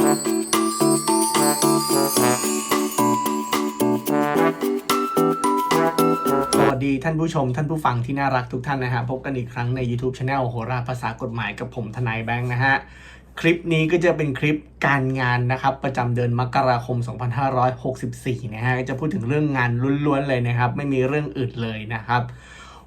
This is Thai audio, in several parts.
สวัสดีท่านผู้ชมท่านผู้ฟังที่น่ารักทุกท่านนะฮะพบกันอีกครั้งใน YouTube Channel โหราภาษากฎหมายกับผมทนายแบงค์นะฮะ คลิปนี้ก็จะเป็นคลิปการงานนะครับ ประจำเดือนมกราคม 2564 นะฮะจะพูดถึงเรื่องงานล้วนๆเลยนะครับ ไม่มีเรื่องอื่นเลยนะครับ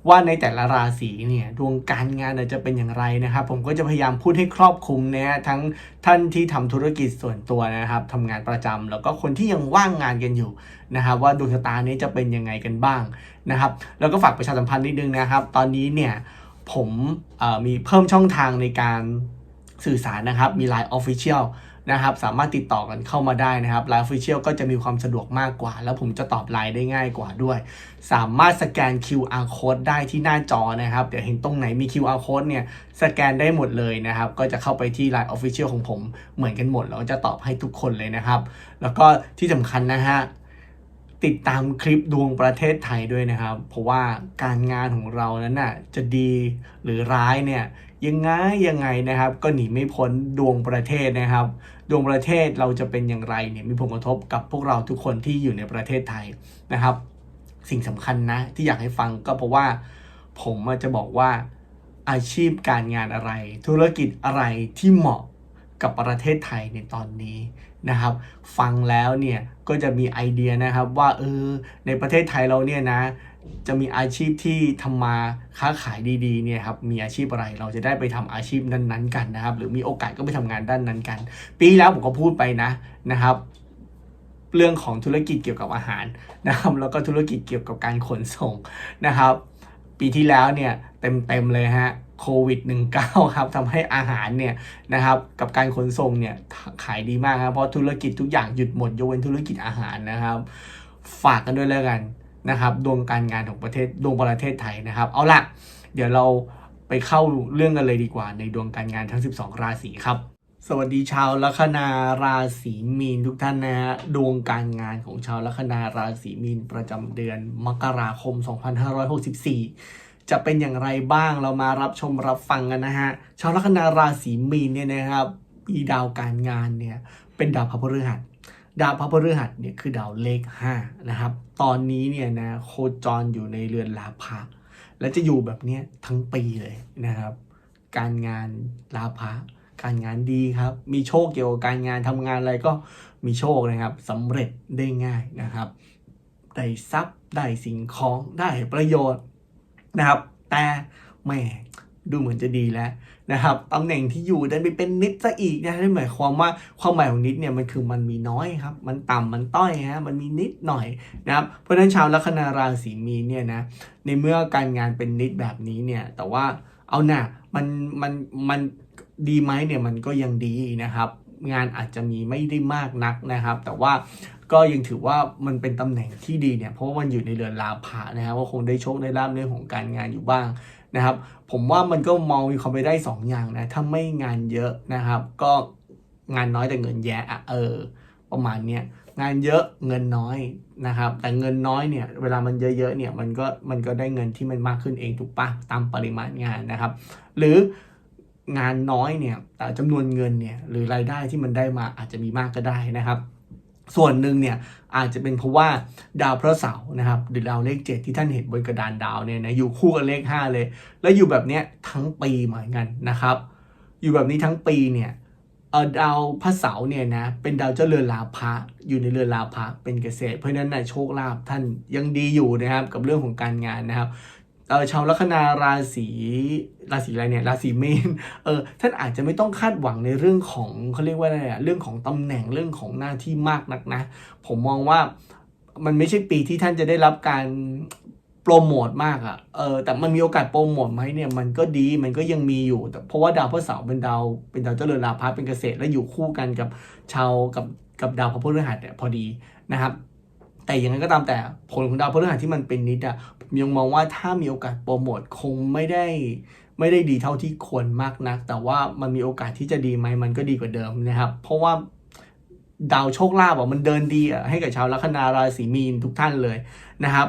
ว่าในแต่ละราศีเนี่ยดวงการงานจะเป็นอย่างไรนะครับ ผมก็จะพยายามพูดให้ครอบคลุมนะทั้งท่านที่ทำธุรกิจส่วนตัวนะครับทำงานประจำแล้วก็คนที่ยังว่างงานกันอยู่นะครับ ว่าดวงชะตานี้จะเป็นยังไงกันบ้างนะครับ แล้วก็ฝากประชาสัมพันธ์นิดนึงนะครับ ตอนนี้เนี่ยผมมีเพิ่มช่องทางในการสื่อสารนะครับมี Line Official นะครับสามารถติดต่อกันเข้ามาได้นะครับไลน์ออฟฟิเชียลก็จะมีความสะดวกมากกว่า แล้วผมจะตอบไลน์ได้ง่ายกว่าด้วย สามารถสแกน QR code ได้ที่หน้าจอนะครับ เดี๋ยวเห็นตรงไหนมี QR code เนี่ยสแกนได้หมดเลยนะครับ ก็จะเข้าไปที่ Line Official ของผมเหมือนกันหมด แล้วจะตอบให้ทุกคนเลยนะครับ แล้วก็ที่สำคัญนะฮะ ติดตามคลิปดวงประเทศไทยด้วยนะครับ เพราะว่าการงานของเรานั้นน่ะจะดีหรือร้ายเนี่ยยังไงยังไงนะครับ ก็หนีไม่พ้นดวงประเทศนะครับ ดวงประเทศเราจะเป็นอย่างไรเนี่ยมีผลกระทบกับพวกเราทุกคนที่อยู่ในประเทศไทยนะครับ สิ่งสำคัญนะที่อยากให้ฟังก็เพราะว่า ผมจะบอกว่าอาชีพการงานอะไร ธุรกิจอะไรที่เหมาะ กับประเทศไทยในตอนนี้นะครับ ฟังแล้วเนี่ยก็จะมีไอเดียนะครับว่าเออในประเทศไทยเราเนี่ยนะจะมีอาชีพที่ทำมาค้าขายดีๆเนี่ยครับมีอาชีพอะไรเราจะได้ไปทำอาชีพนั้นๆกันนะครับ หรือมีโอกาสก็ไปทำงานด้านนั้นกัน ปีแล้วผมก็พูดไปนะนะครับเรื่องของธุรกิจเกี่ยวกับอาหารนะครับแล้วก็ธุรกิจเกี่ยวกับการขนส่งนะครับ ปีที่แล้วเนี่ยเต็มๆเลยฮะโควิด -19 ครับทำให้อาหารเนี่ยนะครับกับการขนส่งเนี่ยขายดีมากครับ เพราะธุรกิจทุกอย่างหยุดหมดยกเว้นธุรกิจอาหารนะครับ ฝากกันด้วยแล้วกันนะครับดวงการงานของประเทศดวงประเทศไทยนะครับ เอาล่ะ เดี๋ยวเราไปเข้าเรื่องกันเลยดีกว่าในดวงการงานทั้ง 12 ราศีครับ สวัสดีชาวลัคนาราศีมีนทุกท่านนะฮะดวงการงานของชาวลัคนาราศีมีนประจำเดือนมกราคม 2564 จะเป็นอย่างไรบ้างเรามารับชมรับฟังกันนะฮะชาวลัคนาราศีมีนเนี่ยนะครับมีดาวการงานเนี่ยเป็นดาวพระพฤหัส ดาวพระพฤหัสเนี่ยคือดาวเลข5นะครับตอนนี้เนี่ยนะโคจรอยู่ในเรือนลาภะและจะอยู่แบบเนี้ยทั้งปีเลยนะครับ การงานลาภะ การงานดีครับ มีโชคเกี่ยวกับการงานทำงานอะไรก็มีโชคนะครับสำเร็จได้ง่ายนะครับ ได้ทรัพย์ได้สิ่งของได้ประโยชน์นะครับ แต่แหม่ดูเหมือนจะดีแล้วนะครับตำแหน่งที่อยู่ดันไปเป็นนิดซะอีกนะนั่นหมายความว่าความหมายของนิดเนี่ยมันคือมันมีน้อยครับ มันต่ำมันต้อยฮะมันมีนิดหน่อยนะครับเพราะฉะนั้นชาวลัคนาราศีมีเนี่ยนะในเมื่อการงานเป็นนิดแบบนี้เนี่ยแต่ว่า เอาหน่ะมันมันมันดีไหมเนี่ยมันก็ยังดีนะครับ งานอาจจะมีไม่ได้มากนักนะครับ แต่ว่าก็ยังถือว่ามันเป็นตำแหน่งที่ดีเนี่ยเพราะว่ามันอยู่ในเรือนลาภะนะครับก็คงได้โชคได้ลาบเรื่องของการงานอยู่บ้างนะครับ ผมว่ามันก็มองมีความไปได้สองอย่างนะถ้าไม่งานเยอะนะครับ ก็งานน้อยแต่เงินแยะอะเออ ประมาณเนี้ยงานเยอะเงินน้อยนะครับ แต่เงินน้อยเนี่ยเวลามันเยอะๆเนี่ยมันก็มันก็ได้เงินที่มันมากขึ้นเองถูกปะตามปริมาณงานนะครับ หรืองานน้อยเนี่ยแต่จำนวนเงินเนี่ยหรือรายได้ที่มันได้มาอาจจะมีมากก็ได้นะครับ ส่วนหนึ่งเนี่ยอาจจะเป็นเพราะว่าดาวพระเสาร์นะครับหรือดาวเลขเจ็ดที่ท่านเห็นบนกระดานดาวเนี่ยนะอยู่คู่กับเลขห้าเลย แล้วอยู่แบบเนี้ยทั้งปีเหมือนกันนะครับ อยู่แบบนี้ทั้งปีเนี่ย เออดาวพระเสาร์เนี่ยนะเป็นดาวเจ้าเรือนลาภะอยู่ในเรือนลาภะเป็นเกษตร เพราะนั้นนะโชคลาภท่านยังดีอยู่นะครับกับเรื่องของการงานนะครับเออชาวลัคนาราศีราศีอะไรเนี่ยราศีเมษเออท่านอาจจะไม่ต้องคาดหวังในเรื่องของเขาเรียกว่าอะไรอะเรื่องของตำแหน่งเรื่องของหน้าที่มากนักนะ ผมมองว่ามันไม่ใช่ปีที่ท่านจะได้รับการ โปรโมทมากอะ่ะเออแต่มันมีโอกาสโปรโมทไหมเนี่ยมันก็ดีมันก็ยังมีอยู่ แต่เพราะว่าดาวพฤหัสเป็นดาวเป็นดาวเจริญลาภะเป็นเกษตรและอยู่คู่กันกับชาวกับกับดาวพระพฤหัสเนี่ยพอดีนะครับ แต่อย่างนั้นก็ตามแต่ผลของดาวพฤหัสที่มันเป็นนิดอะผมยังมองว่าถ้ามีโอกาสโปรโมทคงไม่ได้ไม่ได้ดีเท่าที่ควรมากนัก แต่ว่ามันมีโอกาสที่จะดีไหมมันก็ดีกว่าเดิมนะครับ เพราะว่าดาวโชคลาภอะมันเดินดีอะให้กับชาวลัคนาราศีมีนทุกท่านเลยนะครับ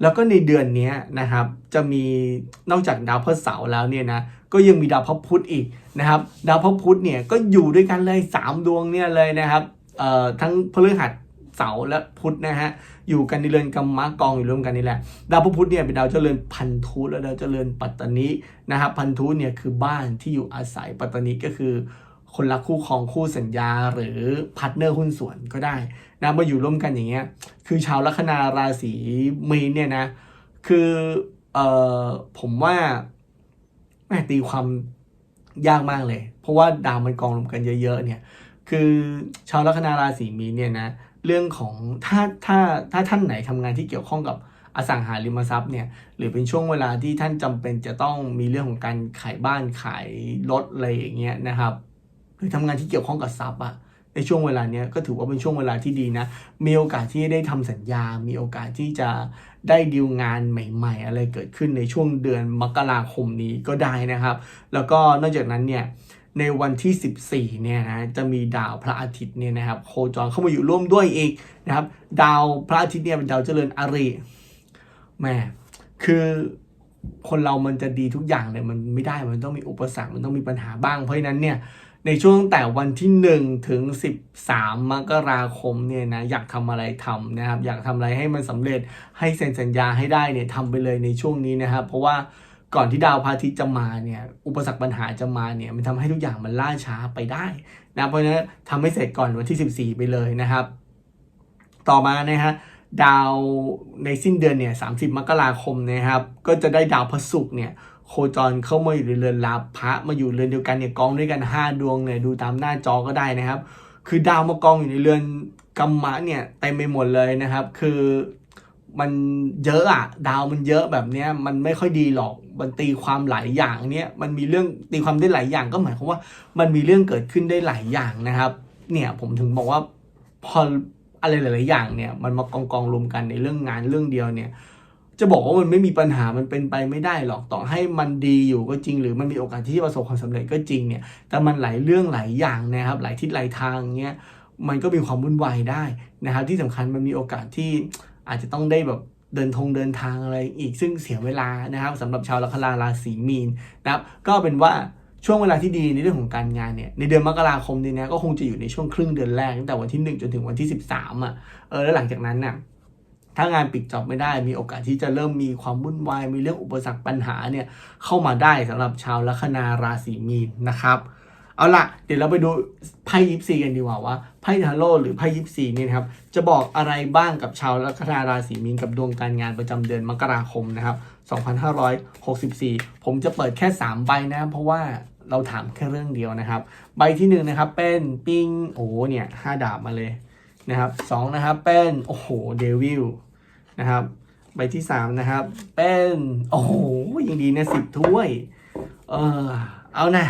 แล้วก็ในเดือนนี้นะครับจะมีนอกจากดาวพฤหัสแล้วเนี่ยนะก็ยังมีดาวพระพุธอีกนะครับ ดาวพระพุธเนี่ยก็อยู่ด้วยกันเลยสามดวงเนี่ยเลยนะครับเอ่อทั้งพฤหัสเสาร์และพุธนะฮะอยู่กันในเรือนกรรมะกองอยู่ร่วมกันนี่แหละดาวพระพุธเนี่ยเป็นดาวเจริญพันธุและดาวเจริญปัตตานีนะครับพันธุเนี่ยคือบ้านที่อยู่อาศัยปัตตานีก็คือ คนรักคู่ครองคู่สัญญา หรือพาร์ทเนอร์หุ้นส่วนก็ได้นะมาอยู่ร่วมกันอย่างเงี้ยคือชาวลัคนาราศีมีนเนี่ยนะ คือเอ่อผมว่าแม่ตีความยากมากเลย เพราะว่าดาวมันกองรวมกันเยอะๆเนี่ย คือชาวลัคนาราศีมีนเนี่ยนะเรื่องของถ้าถ้าถ้าท่านไหนทำงานที่เกี่ยวข้องกับอสังหาริมทรัพย์เนี่ยหรือเป็นช่วงเวลาที่ท่านจำเป็นจะต้องมีเรื่องของการขายบ้านขายรถอะไรอย่างเงี้ยนะครับ หรือทำงานที่เกี่ยวข้องกับทรัพย์อะในช่วงเวลาเนี้ยก็ถือว่าเป็นช่วงเวลาที่ดีนะ มีโอกาสที่ได้ทำสัญญา มีโอกาสที่จะได้ดีลงานใหม่ ๆ อะไรเกิดขึ้นในช่วงเดือนมกราคมนี้ก็ได้นะครับ แล้วก็นอกจากนั้นเนี่ยในวันที่ 14 เนี่ยนะจะมีดาวพระอาทิตย์เนี่ยนะครับโคจรเข้ามาอยู่ร่วมด้วยอีกนะครับ ดาวพระอาทิตย์เนี่ยเป็นดาวเจริญอริแม่คือคนเรามันจะดีทุกอย่างเนี่ยมันไม่ได้มันต้องมีอุปสรรคมันต้องมีปัญหาบ้างเพราะฉะนั้นเนี่ย ในช่วงแต่วันที่ 1 ถึง 13 มกราคมเนี่ยนะอยากทำอะไรทำนะครับ อยากทำอะไรให้มันสำเร็จให้เซ็นสัญญาให้ได้เนี่ยทำไปเลยในช่วงนี้นะครับ เพราะว่าก่อนที่ดาวพาทิตย์จะมาเนี่ยอุปสรรคปัญหาจะมาเนี่ยมันทำให้ทุกอย่างมันล่าช้าไปได้นะเพราะฉะนั้นทำให้เสร็จก่อนวันที่ 14 ไปเลยนะครับ ต่อมานะฮะดาวในสิ้นเดือนเนี่ย30 มกราคมนะครับ ก็จะได้ดาวพระศุกเนี่ย โคจรเข้ามาอยู่ในเรือนลาภะมาอยู่เรือนเดียวกันเนี่ยกองด้วยกัน 5 ดวงเนี่ยดูตามหน้าจอก็ได้นะครับ คือดาวมากองอยู่ในเรือนกรรมะเนี่ยเต็มไปหมดเลยนะครับ คือมันเยอะอะดาวมันเยอะแบบเนี้ยมันไม่ค่อยดีหรอกมันตีความหลายอย่างเนี่ยมันมีเรื่องตีความได้หลายอย่างก็หมายความว่า มันมีเรื่องเกิดขึ้นได้หลายอย่างนะครับ เนี่ยผมถึงบอกว่าพออะไรหลาย ๆ อย่างเนี่ยมันมากองกองรวมกันในเรื่องงานเรื่องเดียวเนี่ย จะบอกว่ามันไม่มีปัญหามันเป็นไปไม่ได้หรอกต่อให้มันดีอยู่ก็จริง หรือมันมีโอกาสที่จะประสบความสำเร็จก็จริงเนี่ย แต่มันหลายเรื่องหลายอย่างนะครับหลายทิศหลายทางเงี้ยมันก็มีความวุ่นวายได้นะครับ ที่สำคัญมันมีโอกาสที่อาจจะต้องได้แบบเดินทงเดินทางอะไรอีกซึ่งเสียเวลานะครับสำหรับชาวลัคนาราศีมีนนะครับ ก็เป็นว่าช่วงเวลาที่ดีในเรื่องของการงานเนี่ยในเดือนมกราคมนี้นะก็คงจะอยู่ในช่วงครึ่งเดือนแรกตั้งแต่วันที่ 1 จนถึงวันที่ 13อะเออแล้วหลังจากนั้นน่ะ ถ้างานปิดจอบไม่ได้มีโอกาสที่จะเริ่มมีความวุ่นวาย มีเรื่องอุปสรรคปัญหาเนี่ยเข้ามาได้สำหรับชาวลัคนาราศีมีนนะครับเอาล่ะเดี๋ยวเราไปดูไพ่ยิปซีกันดีกว่าว่าไพ่ทาโร่หรือไพ่ยิปซีเนี่ยนะครับจะบอกอะไรบ้างกับชาวลัคนาราศีมีนกับดวงการงานประจำเดือนมกราคมนะครับ 2564 ผมจะเปิดแค่ 3 ใบนะเพราะว่าเราถามแค่เรื่องเดียวนะครับ ใบที่หนึ่งนะครับเป็นปิงโอ้เนี่ยห้าดาบมาเลยนะครับสองนะครับเป็นโอ้โหเดวิล นะครับ ใบที่สามนะครับ เป็น โอ้โหยังดีนะสิบถ้วย เออเอานะ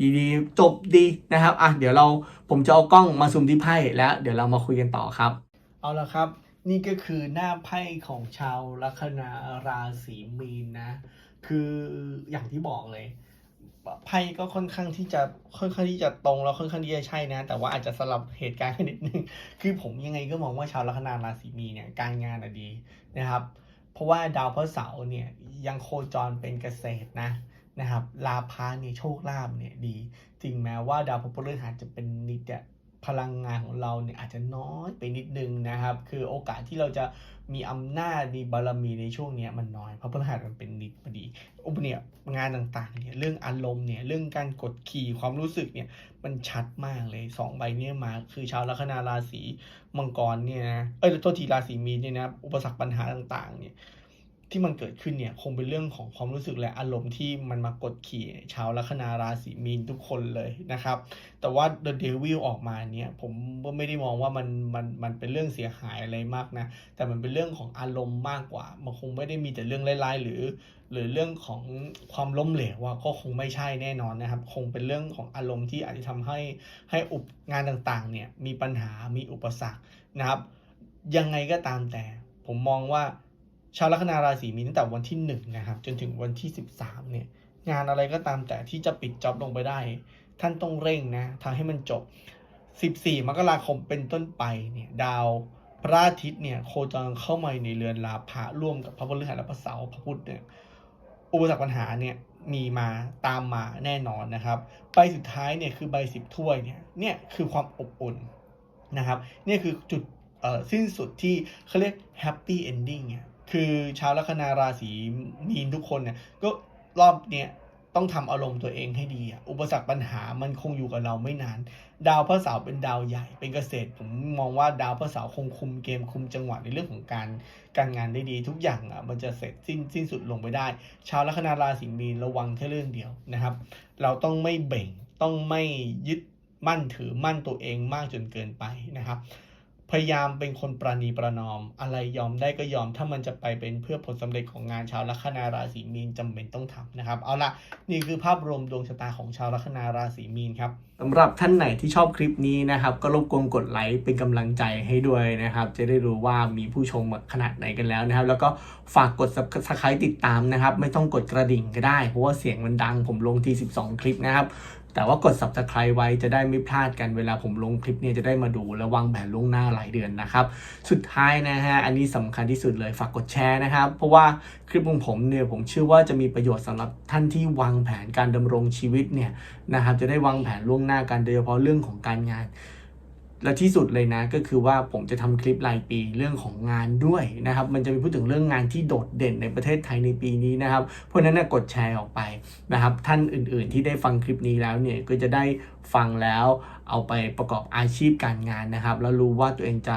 ยีดีจบดีนะครับ อะ เดี๋ยวเราผมจะเอากล้องมาซูมที่ไพ่แล้ว เดี๋ยวเรามาคุยกันต่อครับ เอาละครับ นี่ก็คือหน้าไพ่ของชาวลัคนาราศีมีนนะ คืออย่างที่บอกเลย ไพ่ก็ค่อนข้างที่จะค่อนข้างที่จะตรงแล้วค่อนข้างที่จะใช่นะ แต่ว่าอาจจะสลับเหตุการณ์นนิดนึง คือผมยังไงก็มองว่าชาวลัคนาราศีมีเนี่ยการงานอะดีนะครับ เพราะว่าดาวพระเสาร์เนี่ยยังโคจรเป็นเกษตรนะนะครับลาภาเนี่ยโชคลาภเนี่ยดีถึงแม้ว่าดาวพฤหัสจะเป็นนิดเนี่ย พลังงานของเราเนี่ยอาจจะน้อยไปนิดนึงนะครับ คือโอกาสที่เราจะมีอำนาจมีบารมีในช่วงนี้มันน้อยเพราะพฤหัสมันเป็นนิดพอดีอุปเนี่ยงานต่างๆเนี่ยเรื่องอารมณ์เนี่ยเรื่องการกดขี่ความรู้สึกเนี่ยมันชัดมากเลยสองใบเนี้มาคือชาวลัคนาราศีมังกรเนี่ยนะเอ้ยโทษทีราศีมีนเนี่ยนะอุปสรรคปัญหาต่างๆเนี่ย ที่มันเกิดขึ้นเนี่ยคงเป็นเรื่องของความรู้สึกและอารมณ์ที่มันมากดขี่ชาวลัคนาราศีมีนทุกคนเลยนะครับ แต่ว่า The Devil ออกมาเนี่ยผมก็ไม่ได้มองว่ามันมันมันเป็นเรื่องเสียหายอะไรมากนะ แต่มันเป็นเรื่องของอารมณ์มากกว่า มันคงไม่ได้มีแต่เรื่องร้ายๆหรือ หรือเรื่องของความล้มเหลวว่าก็คงไม่ใช่แน่นอนนะครับ คงเป็นเรื่องของอารมณ์ที่อาจจะทำให้ให้อุปงานต่างๆเนี่ยมีปัญหามีอุปสรรคนะครับ ยังไงก็ตามแต่ผมมองว่า ชาวลัคนาราศีมีนตั้งแต่วันที่หนึ่งนะครับจนถึงวันที่สิบสามเนี่ยงานอะไรก็ตามแต่ที่จะปิดจ็อบลงไปได้ ท่านต้องเร่งนะทำให้มันจบ 14 มกราคมเป็นต้นไปเนี่ยดาวพระอาทิตย์เนี่ยโคจรเข้ามาในเรือนลาภะร่วมกับพระพฤหัสและพระเสาร์พระพุธเนี่ยอุปสรรคปัญหาเนี่ยมีมาตามมาแน่นอนนะครับใบสุดท้ายเนี่ยคือใบสิบถ้วยเนี่ยเนี่ยคือความอบอุ่นนะครับ เนี่ยคือจุดสิ้นสุดที่เขาเรียก happy ending เนี่ย คือชาวลัคนาราศีมีนทุกคนเนี่ยก็รอบเนี้ยต้องทำอารมณ์ตัวเองให้ดีอะอุปสรรคปัญหามันคงอยู่กับเราไม่นาน ดาวพระเสาร์เป็นดาวใหญ่ เป็นเกษตร ผมมองว่าดาวพระเสาร์คงคุมเกมคุมจังหวะในเรื่องของการการงานได้ดี ทุกอย่างอะมันจะเสร็จสิ้นสิ้นสุดลงไปได้ ชาวลัคนาราศีมีนระวังแค่เรื่องเดียวนะครับ เราต้องไม่เบ่งต้องไม่ยึดมั่นถือมั่นตัวเองมากจนเกินไปนะครับ พยายามเป็นคนประนีประนอม อะไรยอมได้ก็ยอมถ้ามันจะไปเป็นเพื่อผลสำเร็จของงานชาวลัคนาราศีมีนจำเป็นต้องทำนะครับ เอาละนี่คือภาพรวมดวงชะตาของชาวลัคนาราศีมีนครับสำหรับท่านไหนที่ชอบคลิปนี้นะครับ ก็รบกวนกดไลค์เป็นกำลังใจให้ด้วยนะครับ จะได้รู้ว่ามีผู้ชมขนาดไหนกันแล้วนะครับ แล้วก็ฝากกด subscribe ติดตามนะครับ ไม่ต้องกดกระดิ่งก็ได้เพราะว่าเสียงมันดัง ผมลงที 12 คลิปนะครับ แต่ว่ากด subscribe ไว้จะได้ไม่พลาดกันเวลาผมลงคลิปเนี่ยจะได้มาดูและวางแผนล่วงหน้าหลายเดือนนะครับ สุดท้ายนะฮะอันนี้สำคัญที่สุดเลยฝากกดแชร์นะครับ เพราะว่าคลิปของผมเนี่ยผมเชื่อว่าจะมีประโยชน์สำหรับท่านที่วางแผนการดำรงชีวิตเนี่ยนะครับจะได้วางแผนล่วงหน้ากันโดยเฉพาะเรื่องของการงาน และที่สุดเลยนะก็คือว่าผมจะทำคลิปรายปีเรื่องของงานด้วยนะครับ มันจะมีพูดถึงเรื่องงานที่โดดเด่นในประเทศไทยในปีนี้นะครับ เพราะฉะนั้นนะกดแชร์ออกไปนะครับ ท่านอื่นๆที่ได้ฟังคลิปนี้แล้วเนี่ยก็จะได้ฟังแล้วเอาไปประกอบอาชีพการงานนะครับ แล้วรู้ว่าตัวเองจะ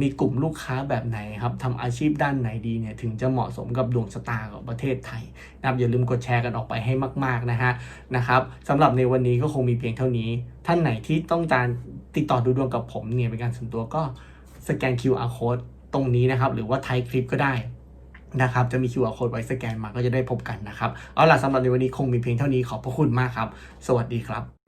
มีกลุ่มลูกค้าแบบไหนครับทำอาชีพด้านไหนดีเนี่ยถึงจะเหมาะสมกับดวงชะตาของประเทศไทยนะครับอย่าลืมกดแชร์กันออกไปให้มาก ๆนะฮะนะครับสำหรับในวันนี้ก็คงมีเพียงเท่านี้ ท่านไหนที่ต้องการ ติดต่อดูดวงกับผมเนี่ยเป็นการส่วนตัวก็สแกน QR code ตรงนี้นะครับ หรือว่าท้ายคลิปก็ได้นะครับ จะมี QR code ไว้สแกนมาก็จะได้พบกันนะครับ เอาล่ะสำหรับในวันนี้คงมีเพียงเท่านี้ขอบพระคุณมากครับ สวัสดีครับ